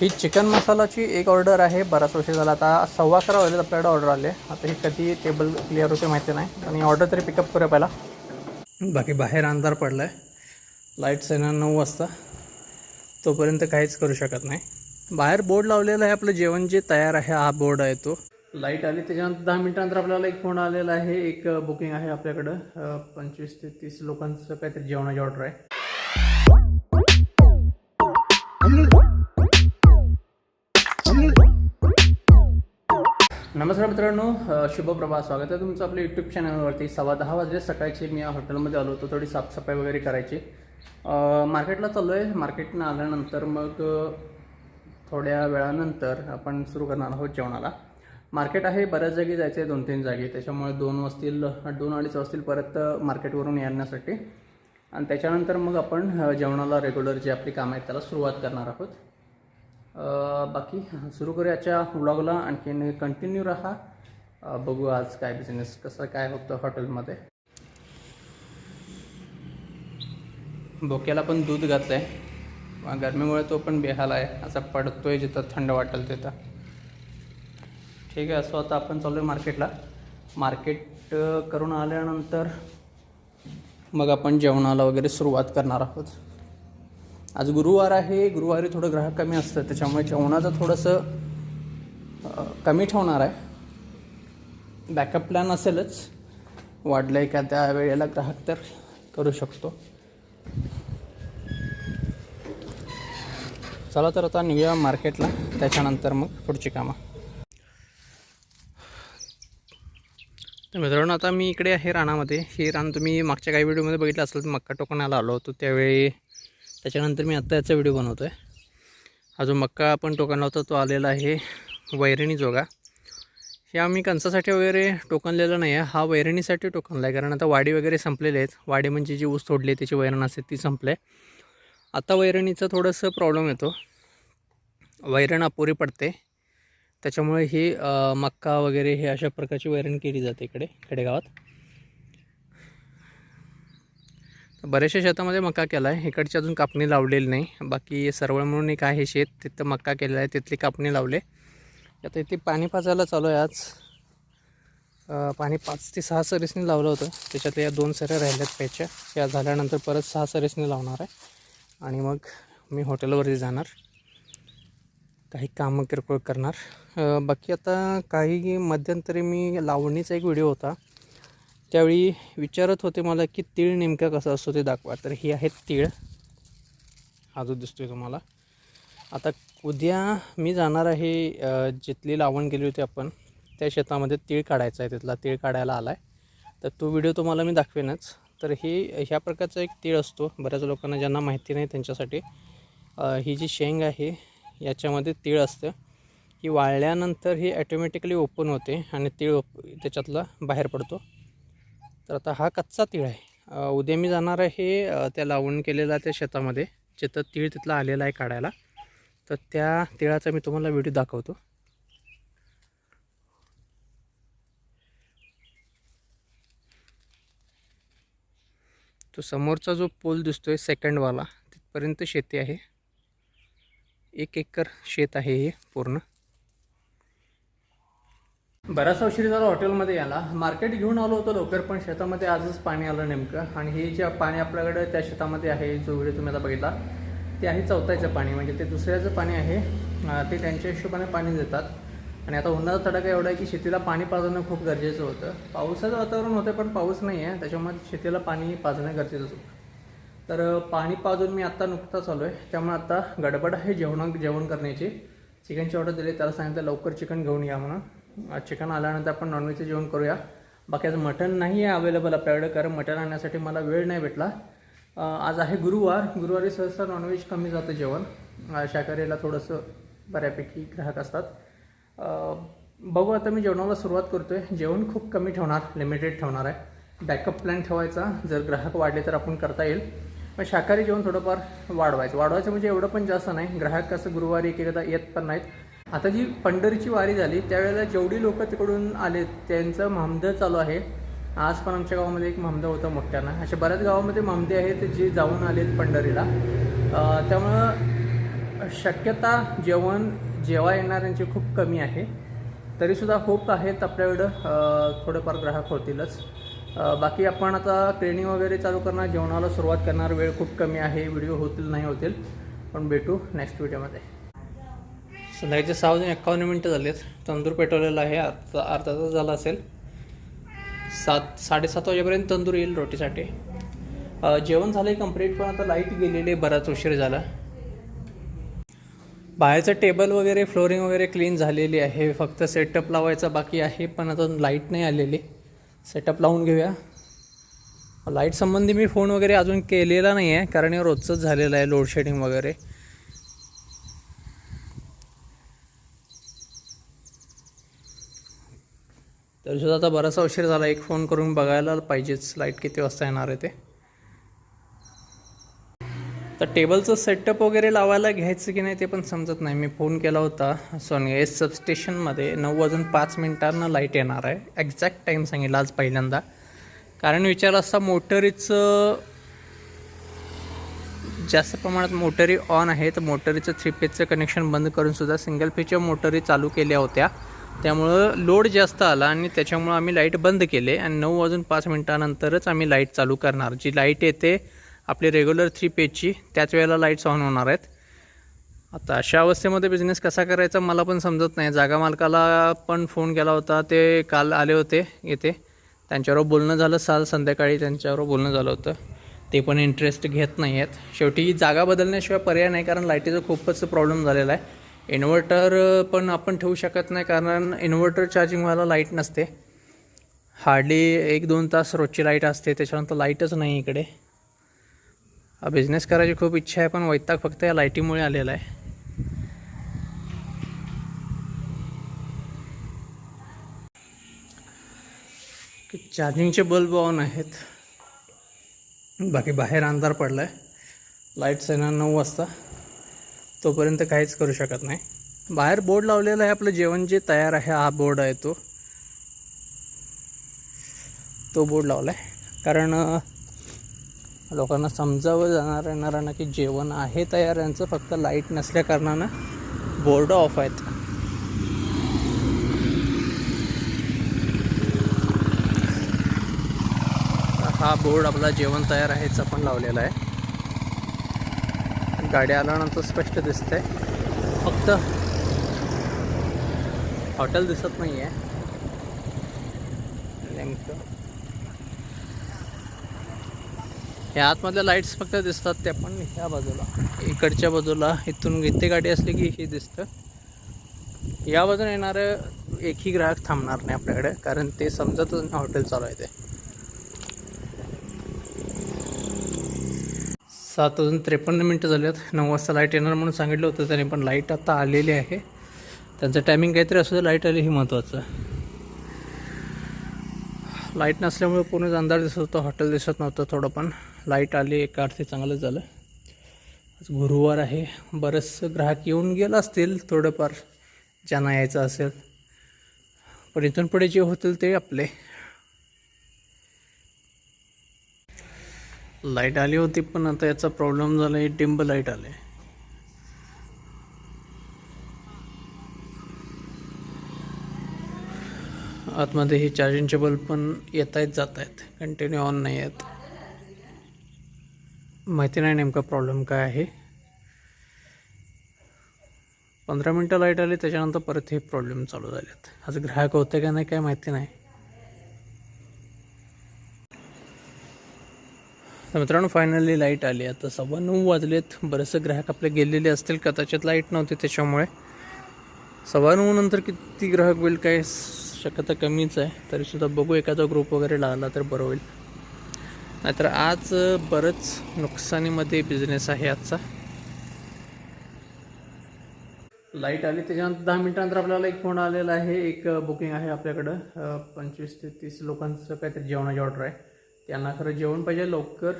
ही chicken मसालाची एक order आहे. बराच वर्ष झाला आता सव्वा अकरा वाजले आपल्याकडे ऑर्डर आले आता ही कधी टेबल क्लिअर होते माहिती नाही. पण ही ऑर्डर तरी पिकअप करूया पहिला. बाकी बाहेर अंधार पडला आहे लाईट्स येणार नऊ वाजता. तोपर्यंत काहीच करू शकत नाही. बाहेर बोर्ड लावलेला आहे आपलं जेवण जे तयार आहे हा बोर्ड आहे तो. लाइट आली त्याच्यानंतर दहा मिनिटानंतर आपल्याला एक फोन आलेला आहे. एक बुकिंग आहे आपल्याकडं. पंचवीस ते तीस लोकांचं काहीतरी जेवणाची ऑर्डर आहे. नमस्कार मित्रांनो शुभप्रभा स्वागत आहे तुमचं आपल्या यूट्यूब चॅनलवरती सव्वा दहा वाजले सकाळचे मी या हॉटेलमध्ये आलो होतो थोडी साफसफाई वगैरे करायची. मार्केटला चाललो आहे मार्केटनं आल्यानंतर मग थोड्या वेळानंतर आपण सुरू करणार आहोत जेवणाला. मार्केट आहे बऱ्याच जागी जायचं आहे दोन तीन जागी. त्याच्यामुळे दोन वाजतील दोन अडीच वाजतील परत मार्केटवरून येण्यासाठी. आणि त्याच्यानंतर मग आपण जेवणाला रेग्युलर जे आपली कामं आहेत त्याला सुरुवात करणार आहोत. बाकी सुरू करू याच्या व्लॉगला आणखीन कंटिन्यू राहा. बघू आज काय बिझनेस कसं काय होतं हॉटेलमध्ये बोक्याला पण दूध घातलं आहे गरमीमुळे तो पण बेहाल आहे. असा पडतोय जिथं थंड वाटेल तिथं. ठीक आहे असं आता आपण चालू आहे मार्केटला मार्केट करून आल्यानंतर मग आपण जेवणाला वगैरे सुरुवात करणार आहोत. आज गुरुवार आहे गुरुवारी थोडं ग्राहक कमी असतं त्याच्यामुळे जेवणाचं थोडंसं कमी ठेवणार आहे. बॅकअप प्लॅन असेलच. वाढलं आहे का त्या वेळेला ग्राहक तर करू शकतो. चला तर आता निघूया मार्केटला त्याच्यानंतर मग पुढची कामं. तर मित्रांनो आता मी इकडे आहे रानामध्ये. हे रान तुम्ही मागच्या काही व्हिडिओमध्ये बघितलं असेल तर मक्का टोकणाला आलो होतो. त्यावेळी त्याच्यानंतर मी आत्ता याचा व्हिडिओ बनवतो आहे हा जो मक्का आपण टोकन लावतो तो आलेला आहे वैरणी जोगा. हे आम्ही कणसासाठी वगैरे टोकनलेलं नाही आहे हा वैरणीसाठी टोकनला आहे कारण आता वाडी वगैरे संपलेले आहेत. वाडी म्हणजे जी ऊस तोडली आहे त्याची वैरण असते ती संपले आता वैरणीचं थोडंसं प्रॉब्लेम येतो. वैरण अपुरी पडते. त्याच्यामुळे ही मक्का वगैरे हे अशा प्रकारची वैरण केली जाते इकडे खेडेगावात तर बऱ्याचशा शेतामध्ये मका केला आहे इकडची अजून कापणी लावलेली नाही. बाकी सरवळ म्हणून एक आहे शेत. तिथं मक्का केलेला आहे. तिथली कापणी लावले. आता इथे पाणी पाजायला चालू आहे आज. पाणी पाच ते सहा सरीसनी लावलं होतं. त्याच्यात या दोन सऱ्या राहिल्यात प्यायच्या. त्या झाल्यानंतर परत सहा सरीसनी लावणार आहे. आणि मग मी हॉटेलवरती जाणार. काही कामं किरकोळ करणार. बाकी आता काही मध्यंतरी मी लावणीचा एक व्हिडिओ होता. त्यावेळी विचारत होते मला की तीळ नेमका कसा असतो ते दाखवा. तर ही आहेत तीळ. हा जो दिसतोय तुम्हाला. आता उद्या मी जाणार आहे जिथली लावण केली होती आपण त्या शेतामध्ये तीळ काढायचा आहे तिथला तीळ काढायला आला आहे तर तो व्हिडिओ तुम्हाला मी दाखवेनच. तर ही ह्या प्रकारचा एक तीळ असतो. बऱ्याच लोकांना ज्यांना माहिती नाही त्यांच्यासाठी. ही जी शेंग आहे याच्यामध्ये तीळ असतं. ही वाळल्यानंतर ही ॲटोमॅटिकली ओपन होते आणि तीळ त्याच्यातला बाहेर पडतो. तर आता हा कच्चा तीळ आहे. उद्या मी जाणार आहे त्या लावण केलेला त्या शेतामध्ये जिथं तीळ तिथला आलेला आहे काढायला. तर त्या तिळाचा मी तुम्हाला व्हिडिओ दाखवतो. तो समोरचा जो पोल दिसतोय सेकंडवाला तिथपर्यंत शेती आहे. एक एकर शेत आहे हे पूर्ण. बऱ्याच उशीर झाला हॉटेलमध्ये याला मार्केट घेऊन आलो होतो लवकर पण शेतामध्ये आजच पाणी आलं नेमकं. आणि हे जे पाणी आपल्याकडे त्या शेतामध्ये आहे जो व्हिडिओ तुम्ही आता बघितला ते आहे चौथायचं पाणी. म्हणजे ते दुसऱ्याचं पाणी आहे ते त्यांच्या हिशोबाने पाणी देतात. आणि आता उन्हाचा तडाखा एवढा आहे की शेतीला पाणी पाजणं खूप गरजेचं होतं. पावसाचं वातावरण होतं पण पाऊस नाही आहे. त्याच्यामुळे शेतीला पाणी पाजणं गरजेचं होतं. तर पाणी पाजून मी आत्ता नुकताच आलो आहे त्यामुळे आता गडबड आहे जेवण जेवण करण्याची. चिकनची ऑर्डर दिली त्याला सांगितलं लवकर चिकन घेऊन या म्हणून. चिकन आल्यानंतर आपण नॉनव्हेजचं जेवण करूया. बाकी आज मटण नाही आहे अवेलेबल आपल्याकडे कारण मटण आणण्यासाठी मला वेळ नाही भेटला. आज आहे गुरुवार. गुरुवारी सहसा नॉनव्हेज कमी जातं जेवण. शाकाहारीला थोडंसं बऱ्यापैकी ग्राहक असतात. बघू आता मी जेवणाला सुरुवात करतो आहे जेवण खूप कमी ठेवणार लिमिटेड ठेवणार आहे. बॅकअप प्लॅन ठेवायचा. जर ग्राहक वाढले तर आपण करता येईल. पण शाकाहारी जेवण थोडंफार वाढवायचं. वाढवायचं म्हणजे एवढं पण जास्त नाही. ग्राहक कसं गुरुवारी एक एकदा येत पण नाहीत. आता जी पंढरीची वारी झाली त्यावेळेला जेवढी लोक तिकडून आले त्यांचं महामद चालू आहे. आज पण आमच्या गावामध्ये एक महामद होतं मोठ्यानं. अशा बऱ्याच गावामध्ये महामदे आहेत जे जाऊन आलेत पंढरीला. त्यामुळं शक्यता जेवण जेव्हा येणाऱ्यांची खूप कमी आहे. तरीसुद्धा होप आहेत आपल्याकडं थोडेफार ग्राहक होतीलच. बाकी आपण आता ट्रेनिंग वगैरे चालू करणार जेवणाला सुरुवात करणार. वेळ खूप कमी आहे व्हिडिओ होतील नाही होतील. पण भेटू नेक्स्ट व्हिडिओमध्ये संध्याकाळचे सहा वाजून एकावन्न मिनटं झालेत. तंदूर पेटवलेला आहे. आता अर्धा तास झाला असेल. सात साडेसात वाजेपर्यंत तंदूर येईल रोटीसाठी. जेवण झालं आहे कंप्लीट पण आता लाइट गेलेली आहे बराच उशीर झाला. बाहेरचं टेबल वगैरे फ्लोरिंग वगैरे क्लीन झालेली आहे. फक्त सेटअप लावायचा बाकी आहे पण आता लाइट नाही आलेली. सेटअप लावून घेऊया. लाइट संबंधी मी फोन वगैरे अजून केलेला नाही आहे कारण हे रोजचंच झालेलं आहे लोडशेडिंग वगैरे. तरीसुद्धा आता बराचसा उशीर झाला. एक फोन करून बघायला पाहिजेच. लाइट किती वाजता येणार आहे ते. तर टेबलचं सेटअप वगैरे लावायला घ्यायचं की नाही ते पण समजत नाही. मी फोन केला होता सोनगेज सबस्टेशनमध्ये नऊ वाजून पाच मिनिटांना लाइट येणार आहे. एक्झॅक्ट टाईम सांगितला आज पहिल्यांदा. कारण विचार असता मोटरीचं जास्त प्रमाणात मोटरी ऑन आहे. तर मोटरीचं थ्री पेजचं कनेक्शन बंद करून सुद्धा सिंगल पेजच्या मोटरी चालू केल्या होत्या. त्यामुळं लोड जास्त आला आणि त्याच्यामुळं आम्ही लाइट बंद केले आणि नऊ वाजून पाच मिनटानंतरच आम्ही लाइट चालू करणार. जी लाइट येते आपली रेग्युलर थ्री पेजची त्याच वेळेला लाईट्स ऑन होणार आहेत. आता अशा अवस्थेमध्ये बिझनेस कसा करायचा मला पण समजत नाही. जागा मालकाला पण फोन केला होता. ते काल आले होते येते. त्यांच्याबरोबर बोलणं झालं साल संध्याकाळी त्यांच्याबरोबर बोलणं झालं होतं. ते पण इंटरेस्ट घेत नाही आहेत शेवटी जागा बदलण्याशिवाय पर्याय नाही कारण लाईटीचा खूपच प्रॉब्लेम झालेला आहे. इन्व्हर्टर पण आपण ठेवू शकत नाही कारण इन्व्हर्टर चार्जिंग व्हायला लाइट नसते. हार्डली एक दोन तास रोजची लाइट असते त्याच्यानंतर लाईटच नाही इकडे. हा बिझनेस करायची खूप इच्छा आहे पण वैताग फक्त या लाईटीमुळे आलेला आहे. चार्जिंगचे बल्ब ऑन आहेत. बाकी बाहेर अंधार पडला आहे लाईट्स येणार नऊ वाजता. तोपर्यंत काहीच करू शकत नाही. बाहेर बोर्ड लावलेला आहे आपलं जेवण जे तयार आहे हा बोर्ड आहे तो. तो बोर्ड लावला आहे कारण लोकांना समजावं जाणार येणाऱ्यांना की जेवण आहे तयार यांचं फक्त लाइट नसल्या कारणानं बोर्ड ऑफ आहेत. हा बोर्ड आपला जेवण तयार आहेच आपण लावलेला आहे. गाडी आल्यानंतर स्पष्ट दिसतंय. फक्त हॉटेल दिसत नाही आहे नेमकं. ह्या आतमधल्या लाईट्स फक्त दिसतात त्या पण ह्या बाजूला. इकडच्या बाजूला इथून इथे गाडी असली की हे दिसतं. या बाजून येणारं एकही ग्राहक थांबणार नाही आपल्याकडे कारण ते समजतच हॉटेल चालू आहे ते. सात वाजून त्रेपन्न मिनटं झाल्यात नऊ वाजता लाइट येणार म्हणून सांगितलं होतं त्याने पण लाइट आता आलेली आहे. त्यांचं टायमिंग काहीतरी असू दे लाइट आली हे महत्त्वाचं लाइट नसल्यामुळे पूर्ण अंधार दिसत होतं हॉटेल दिसत नव्हतं थोडं पण. लाइट आली एका अर्थी चांगलं झालं. आज गुरुवार आहे. बरंचसं ग्राहक येऊन गेलं असतील थोडंफार. ज्यांना यायचं असेल. पण इथून पुढे जे होतील ते आपले. लाइट आली होती पण आता याचा प्रॉब्लेम झाला आहे डिंब लाइट आले आतमध्ये हे चार्जिंगचे बल्ब पण येत आहेत जात आहेत कंटिन्यू ऑन नाही आहेत माहिती नाही नेमका प्रॉब्लेम काय आहे. पंधरा मिनटं लाइट आली त्याच्यानंतर परत हे प्रॉब्लेम चालू झाले आहेत आज ग्राहक होते का नाही काय माहिती नाही. तर मित्रांनो फायनली लाइट आली. आता सव्वा नऊ वाजलेत. बरेचसे ग्राहक आपले गेलेले असतील. कदाचित लाइट नव्हती त्याच्यामुळे. सव्वा नऊ नंतर किती ग्राहक होईल काय शक्यता कमीच आहे. तरीसुद्धा बघू एखादा ग्रुप वगैरे लागला तर बरं होईल. नाहीतर आज बरंच नुकसानीमध्ये बिझनेस आहे आजचा. लाइट आली. त्याच्यानंतर दहा मिनिटानंतर आपल्याला एक फोन आलेला आहे. एक बुकिंग आहे आपल्याकडं. पंचवीस ते तीस लोकांचं काहीतरी जेवणाची ऑर्डर आहे. त्यांना खरं जेवण पाहिजे लवकर.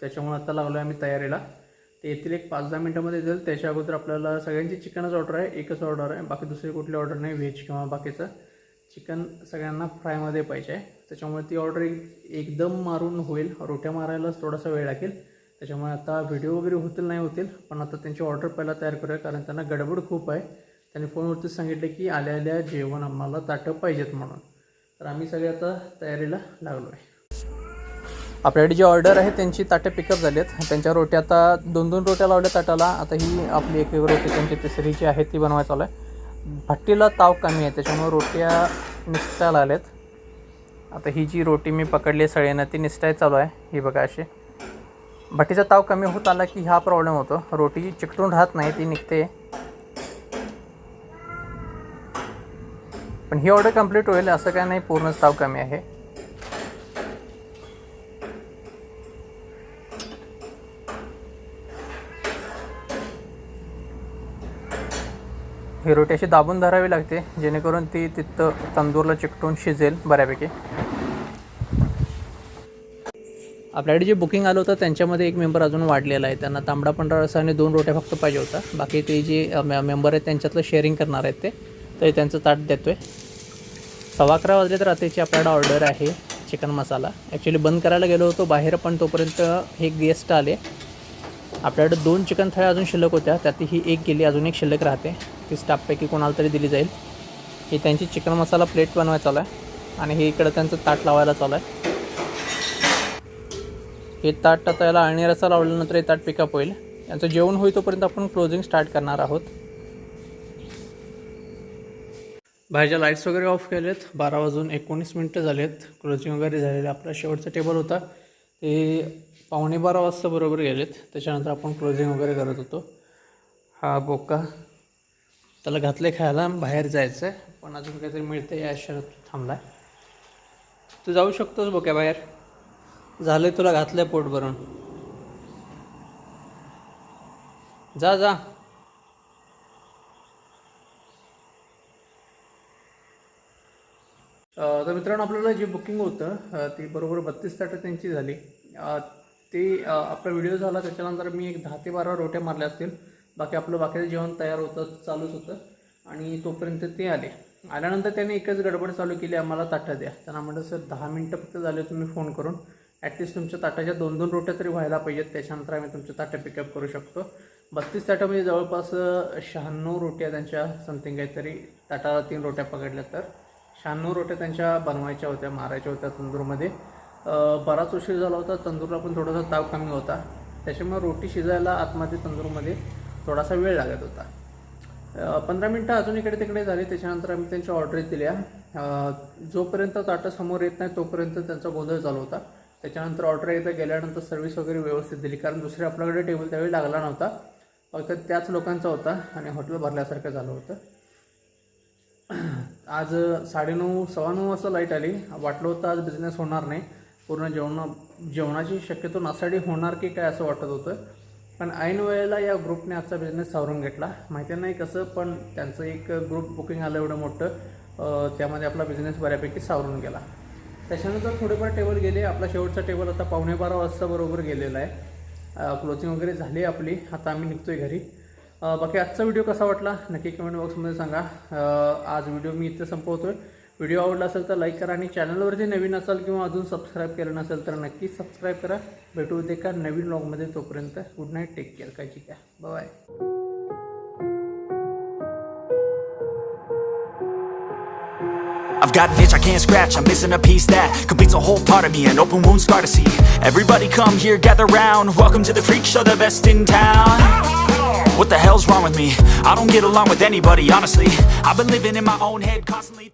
त्याच्यामुळे आता लावलं आहे आम्ही तयारीला. ते येथील एक पाच दहा मिनटामध्ये येतील त्याच्या अगोदर आपल्याला सगळ्यांची चिकनच ऑर्डर आहे. एकच ऑर्डर आहे. बाकी दुसरी कुठली ऑर्डर नाही. व्हेज किंवा बाकीचं. चिकन सगळ्यांना फ्रायमध्ये पाहिजे. आहे त्याच्यामुळे ती ऑर्डर एक एकदम मारून होईल. रोट्या मारायलाच थोडासा वेळ लागेल. त्याच्यामुळे आता व्हिडिओ वगैरे होतील नाही होतील. पण आता त्यांची ऑर्डर पहिला तयार करूया. कारण त्यांना गडबड खूप आहे. त्यांनी फोनवरतीच सांगितले की आल्या आल्या जेवण आम्हाला ताटं पाहिजेत म्हणून. तर आम्ही सगळे आता तयारीला लागलो आहे आपल्याकडे जी ऑर्डर आहे त्यांची ताटे पिकअप झाली आहेत त्यांच्या रोट्या आता दोन दोन रोट्या लावल्या ताटाला. आता ही आपली एक एक रोटी त्यांची तिसरी जी आहे ती बनवायला चालू आहे. भट्टीला ताव कमी आहे त्याच्यामुळे रोट्या निसटायला आल्यात. आता ही जी रोटी मी पकडली आहे सळेनं ती निसटाय चालू आहे. ही बघा अशी. भट्टीचा ताव कमी होत आला की हा प्रॉब्लेम होतो. रोटी चिकटून राहत नाही ती निघते. पण ही ऑर्डर कंप्लीट होईल असं काय नाही पूर्णच ताव कमी आहे. ही रोटी अशी दाबून धरावी लागते जेणेकरून ती तिथं तंदूरला चिकटून शिजेल बऱ्यापैकी. आपल्याकडे जे बुकिंग आलं होतं त्यांच्यामध्ये एक मेंबर अजून वाढलेला आहे. त्यांना तांबडा पांढरा रसा आणि दोन रोट्या फक्त पाहिजे होता. बाकी ते जे मेंबर आहेत त्यांच्यातलं शेअरिंग करणार आहेत ते. तर त्यांचं ताट देतो आहे सव्वा अकरा वाजले तर रात्रीची आपल्याकडे ऑर्डर आहे चिकन मसाला. ॲक्च्युली बंद करायला गेलो होतो बाहेर पण तोपर्यंत हे गेस्ट आले. आपल्याकडे दोन चिकन थाळ्या अजून शिल्लक होत्या. त्यात ही एक गेली अजून एक शिल्लक राहते. ती स्टाफपैकी कोणाला तरी दिली जाईल. ही त्यांची चिकन मसाला प्लेट बनवायला चालू आहे. आणि हे इकडं त्यांचं ताट लावायला चालू आहे. हे ताट आता याला अळणी रसा लावल्यानंतर हे ताट पिकअप होईल. यांचं जेवण होईल तोपर्यंत आपण क्लोजिंग स्टार्ट करणार आहोत. बाहेरच्या लाईट्स वगैरे ऑफ केलेत. बारा वाजून एकोणीस मिनटं झालेत. क्लोजिंग वगैरे झालेले आपला शेवटचा टेबल होता. ते पावणे बारा वाजता बरोबर गेलेत. त्याच्यानंतर आपण क्लोजिंग वगैरे करत होतो. हा बोका. त्याला घातले खायला बाहेर जायचं आहे पण अजून काहीतरी मिळतं या शरत थांबला तू जाऊ शकतोस बोक्या बाहेर झालं तुला घातलं पोट भरून. जा जा. तर मित्रांनो आपल्याला जे बुकिंग होतं ती बरोबर बत्तीस ताटं त्यांची झाली. ते आपला व्हिडिओ झाला त्याच्यानंतर मी एक दहा ते बारा रोट्या मारल्या असतील. बाकी आपलं बाकीचं जेवण तयार होतं चालूच होतं. आणि तोपर्यंत ते आले. आल्यानंतर त्याने एकच गडबड चालू केली आम्हाला ताटं द्या. त्यांना म्हटलं सर दहा मिनटं फक्त झाले तुम्ही फोन करून ॲटलिस्ट तुमच्या ताटाच्या दोन दोन रोट्या तरी व्हायला पाहिजेत. त्याच्यानंतर आम्ही तुमच्या ताटं पिकअप करू शकतो. बत्तीस ताटामध्ये जवळपास शहाण्णव रोट्या त्यांच्या समथिंग काहीतरी ताटाला तीन रोट्या पकडल्या तर. शहाण्णव रोट्या त्यांच्या बनवायच्या होत्या मारायच्या होत्या तंदूरमध्ये. बराच उशीर झाला होता तंदूरला पण थोडासा ताव कमी होता. त्याच्यामुळे रोटी शिजायला आतमध्ये तंदूरमध्ये थोडासा वेळ लागत होता. पंधरा मिनटं अजून इकडे तिकडे झाली त्याच्यानंतर आम्ही त्यांच्या ऑर्डरी दिल्या. जोपर्यंत ताटं समोर येत नाही तोपर्यंत त्यांचा गोंधळ चालू होता. त्याच्यानंतर ऑर्डर एकदा गेल्यानंतर सर्व्हिस वगैरे व्यवस्थित दिली कारण दुसरे आपल्याकडे टेबल त्यावेळी लागला नव्हता. फक्त त्याच लोकांचा होता आणि हॉटेल भरल्यासारखं झालं होतं. आज साडेनऊ सव्वा नऊ वाजता लाइट आली. वाटलं होतं आज बिझनेस होणार नाही. पूर्ण जेवणा जेवणाची शक्यतो नासाडी होणार की काय असं वाटत होतं. पण ऐन वेळेला या ग्रुपने आजचा बिझनेस सावरून घेतला. माहिती नाही कसं पण त्यांचं एक ग्रुप बुकिंग आलं एवढं मोठं त्यामध्ये आपला बिझनेस बऱ्यापैकी सावरून गेला. त्याच्यानंतर थोडेफार टेबल गेले. आपला शेवटचा टेबल आता पावणे बारा वाजता बरोबर गेलेला आहे. क्लोथिंग वगैरे झाली आपली. आता आम्ही निघतोय घरी. बाकी आजचा व्हिडिओ कसा वाटला? नक्की कमेंट बॉक्समध्ये सांगा. आज व्हिडिओ मी इथे संपवतोय. व्हिडिओ आवडला असेल तर लाईक करा आणि चॅनलवरती नवीन असाल किंवा अजून सबस्क्राईब केलं नसेल तर नक्की सबस्क्राईब करा भेटू दे का नवीन ब्लॉगमध्ये तोपर्यंत गुड नाईट टेक केअर काळजी घ्या bye I've got an itch I can't scratch, I'm missing a piece that completes a whole part of me, an open wound scar to see. Everybody come here, gather round, welcome to the freak show, the best in town. What the hell's wrong with me? I don't get along with anybody, honestly. I've been living in my own head constantly.